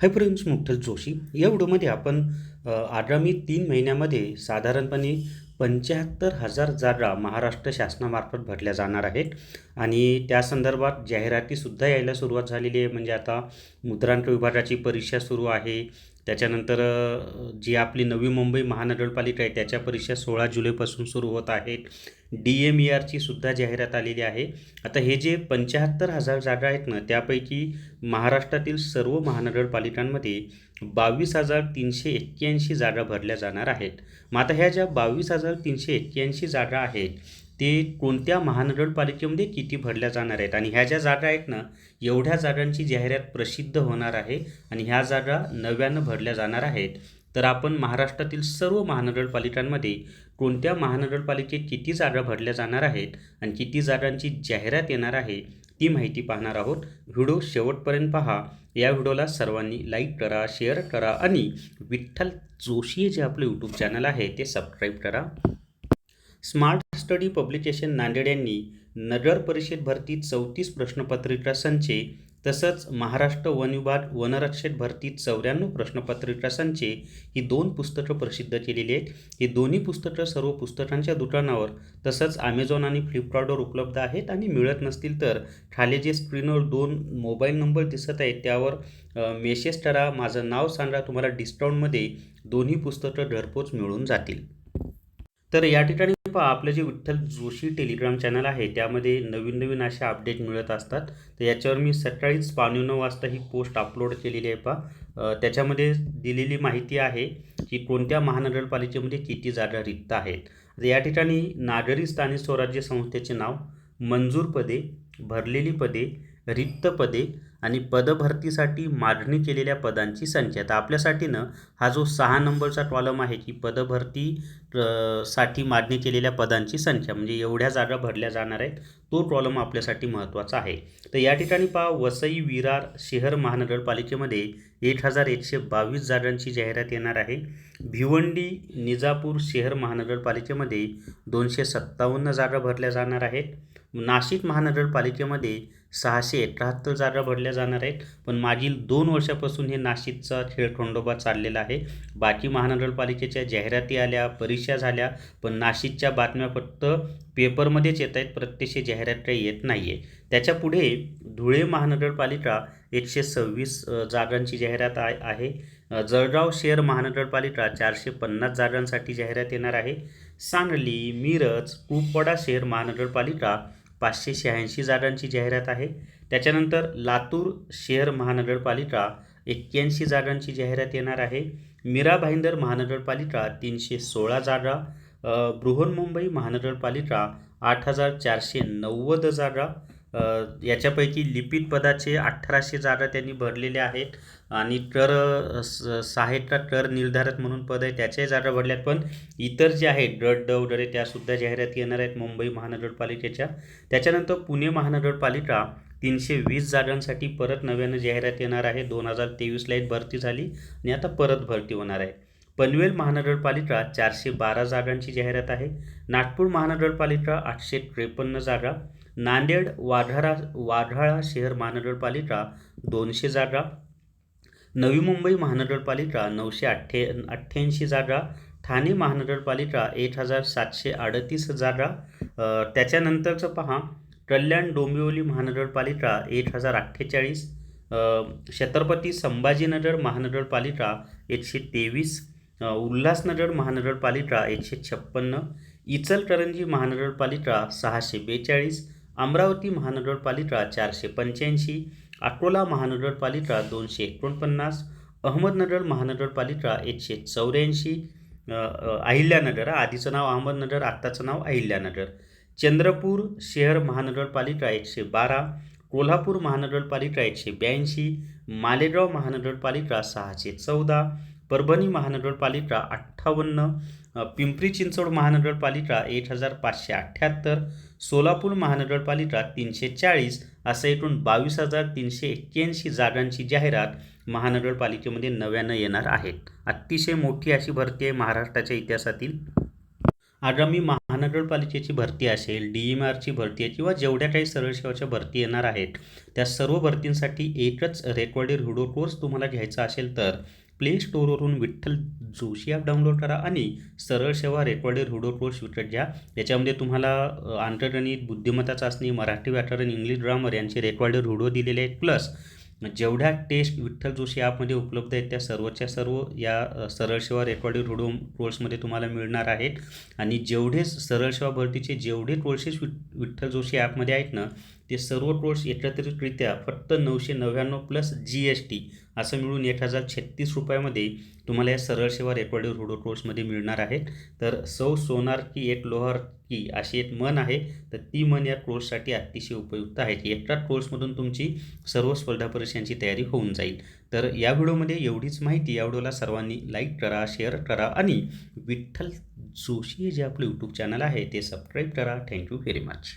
Hi friends मुक्तल Joshi या व्हिडिओमध्ये आपण आगामी तीन महिन्यामध्ये साधारणपणे पंच्याहत्तर हजार जागा महाराष्ट्र शासनामार्फत भरल्या जाणार आहेत. आणि त्या संदर्भात जाहिरातीसुद्धा यायला सुरुवात झालेली आहे. म्हणजे आता मुद्रांक विभागाची परीक्षा सुरू आहे. त्याच्यानंतर जी आपली नवी मुंबई महानगरपालिका आहे त्याच्या परीक्षा सोळा जुलैपासून सुरू होत आहेत. डी एम ई आरची सुद्धा जाहिरात आलेली आहे. आता हे जे पंच्याहत्तर हजार जागा आहेत ना त्यापैकी महाराष्ट्रातील सर्व महानगरपालिकांमध्ये बावीस हजार तीनशे एक्क्याऐंशी जागा भरल्या जाणार आहेत. मग आता ह्या ज्या बावीस हजार तीनशे एक्क्याऐंशी जागा आहेत ते कोणत्या महानगरपालिकेमध्ये किती भरल्या जाणार आहेत? आणि ह्या ज्या जागा आहेत ना एवढ्या जागांची जाहिरात प्रसिद्ध होणार आहे आणि ह्या जागा नव्यानं भरल्या जाणार आहेत. तर आपण महाराष्ट्रातील सर्व महानगरपालिकांमध्ये कोणत्या महानगरपालिकेत किती जागा भरल्या जाणार आहेत आणि किती जागांची जाहिरात येणार आहे ती माहिती पाहणार आहोत. व्हिडिओ शेवटपर्यंत पहा. या व्हिडिओला सर्वांनी लाईक करा शेअर करा आणि विठ्ठल जोशी जे आपलं यूट्यूब चॅनल आहे ते सबस्क्राईब करा. स्मार्ट स्टडी पब्लिकेशन नांदेड यांनी नगर परिषद भरतीत चौतीस प्रश्नपत्रिका संचे तसंच महाराष्ट्र वन विभाग वनरक्षक चौऱ्याण्णव प्रश्नपत्रिका संचे ही दोन पुस्तकं प्रसिद्ध केलेली आहेत. ही दोन्ही पुस्तकं सर्व पुस्तकांच्या दुकानावर तसंच ॲमेझॉन आणि फ्लिपकार्टवर उपलब्ध आहेत आणि मिळत नसतील तर खाली जे स्क्रीनवर दोन मोबाईल नंबर दिसत आहेत त्यावर मेसेज करा. माझं नाव सांगा. तुम्हाला डिस्काउंटमध्ये दोन्ही पुस्तकं घरपोच मिळून जातील. तर या ठिकाणी पहा आपलं जे विठ्ठल जोशी टेलिग्राम चॅनल आहे त्यामध्ये नवीन नवीन अशा अपडेट मिळत असतात. तर याच्यावर मी सकाळीच पावणे नऊ वाजता ही पोस्ट अपलोड केलेली आहे पहा. त्याच्यामध्ये दिलेली माहिती आहे की कोणत्या महानगरपालिकेमध्ये किती जागा रिक्त आहेत. तर या ठिकाणी नागरी स्थानिक स्वराज्य संस्थेचे नाव मंजूर पदे भरलेली पदे रिक्त पदे आणि पदभरतीसाठी मागणी केलेल्या पदांची संख्या. तर आपल्यासाठीनं हा जो सहा नंबरचा कॉलम आहे की पदभरती साठी मागणी केलेल्या पदांची संख्या म्हणजे एवढ्या जागा भरल्या जाणार आहेत तो कॉलम आपल्यासाठी महत्त्वाचा आहे. तर या ठिकाणी पहा वसई विरार शहर महानगरपालिकेमध्ये एक हजार एकशे बावीस जागांची जाहिरात येणार आहे. भिवंडी निजापूर शहर महानगरपालिकेमध्ये दोनशे सत्तावन्न जागा भरल्या जाणार आहेत. नाशिक महानगरपालिकेमध्ये सहाशे एकाहत्तर जागा भरल्या जाणार आहेत. पण मागील दोन वर्षापासून हे नाशिकचा खेळखंडोबा चाललेला आहे. बाकी महानगरपालिकेच्या जाहिराती आल्या परीक्षा झाल्या पण नाशिकच्या बातम्या फक्त पेपरमध्येच येत आहेत. प्रत्यक्ष जाहिरात काही येत नाही आहे त्याच्या पुढे धुळे महानगरपालिका एकशे सव्वीस जागांची जाहिरात आहे. आहे जळगाव शहर महानगरपालिका चारशे पन्नास जागांसाठी जाहिरात येणार आहे. सांगली मिरज कुपवाडा शहर महानगरपालिका पाचशे शहाऐंशी जागांची जाहिरात आहे. त्याच्यानंतर लातूर शहर महानगरपालिका एक्क्याऐंशी जागांची जाहिरात येणार आहे. मीरा भाईंदर महानगरपालिका तीनशे सोळा जागा बृहन्मुंबई महानगरपालिका आठ हजार चारशे नव्वद जागा याच्यापैकी लिपिड पदाचे अठराशे जागा त्यांनी भरलेल्या आहेत. आणि कर अ, स- सहायता कर निर्धारक म्हणून पद आहे त्याच्याही जागा भरल्यात. पण इतर जे आहेत गट ड वगैरे त्यासुद्धा जाहिरात येणार आहेत मुंबई महानगरपालिकेच्या. त्याच्यानंतर पुणे महानगरपालिका तीनशे वीस जागांसाठी परत नव्यानं जाहिरात येणार आहे. दोन हजार तेवीसला एक भरती झाली आणि आता परत भरती होणार आहे. पनवेल महानगरपालिका चारशे बारा जागांची जाहिरात आहे. नागपूर महानगरपालिका आठशे त्रेपन्न जागा. नांदेड वाघारा वाघाळा शहर महानगरपालिका दोनशे जागा नवी मुंबई महानगरपालिका नऊशे अठ्ठे अठ्ठ्याऐंशी जागा ठाणे महानगरपालिका एक हजार सातशे अडतीस जागा. त्याच्यानंतरचं पहा कल्याण डोंबिवली महानगरपालिका एक हजार अठ्ठेचाळीस छत्रपती संभाजीनगर महानगरपालिका एकशे तेवीस उल्हासनगर महानगरपालिका एकशे छप्पन्न इचलकरंजी महानगरपालिका सहाशे बेचाळीस अमरावती महानगरपालिका चारशे पंच्याऐंशी अकोला महानगरपालिका दोनशे एकोणपन्नास अहमदनगर महानगरपालिका एकशे चौऱ्याऐंशी अहिल्यानगर आधीचं नाव अहमदनगर आत्ताचं नाव अहिल्यानगर. चंद्रपूर शहर महानगरपालिका एकशे बारा कोल्हापूर महानगरपालिका एकशे ब्याऐंशी मालेगाव महानगरपालिका सहाशे चौदा परभणी महानगरपालिका अठ्ठावन्न पिंपरी चिंचवड महानगरपालिका एक हजार पाचशे अठ्ठ्याहत्तर सोलापूर महानगरपालिका तीनशे चाळीस असं एकूण बावीस हजार तीनशे एक्क्याऐंशी जागांची जाहिरात महानगरपालिकेमध्ये नव्यानं येणार आहेत अतिशय मोठी अशी भरती आहे महाराष्ट्राच्या इतिहासातील. आगामी महानगरपालिकेची भरती असेल डी एम आरची भरती आहे किंवा जेवढ्या काही सरळ सेवाच्या भरती येणार आहेत त्या सर्व भरतींसाठी एकच रेकॉर्डेड व्हिडिओ कोर्स तुम्हाला घ्यायचा असेल तर प्ले स्टोअरवरून विठ्ठल जोशी ॲप डाउनलोड करा आणि सरळ सेवा रेकॉर्डेड हुडो कोर्स विकत घ्या. याच्यामध्ये तुम्हाला आंतरगणित बुद्धिमत्ता चाचणी मराठी व्याकरण इंग्लिश ग्रामर यांचे रेकॉर्डेड हुडो दिलेले आहेत. प्लस जेवढ्या टेस्ट विठ्ठल जोशी ॲपमध्ये उपलब्ध आहेत त्या सर्वच्या सर्व या सरळ सेवा रेकॉर्डेड हुडो कोर्समध्ये तुम्हाला मिळणार आहेत. आणि जेवढेच सरळ सेवा भरतीचे जेवढे कोर्सेस वि विठ्ठल जोशी ॲपमध्ये आहेत ना ते सर्व कोर्स एकत्रितरित्या फक्त नऊशे नव्याण्णव प्लस जी एस टी असं मिळून एक हजार छत्तीस रुपयामध्ये तुम्हाला या सरळ सेवा रेकॉर्डेड रोडो कोर्समध्ये मिळणार आहेत तर सौ सोनार की एक लोहार की अशी एक मन आहे तर ती मन या कोर्ससाठी अतिशय उपयुक्त आहे. एकटा कोर्समधून तुमची सर्व स्पर्धा परीक्षांची तयारी होऊन जाईल. तर या व्हिडिओमध्ये एवढीच माहिती. या व्हिडिओला सर्वांनी लाईक करा शेअर करा आणि विठ्ठल जोशी जे आपलं यूट्यूब चॅनल आहे ते सबस्क्राईब करा. Thank you very much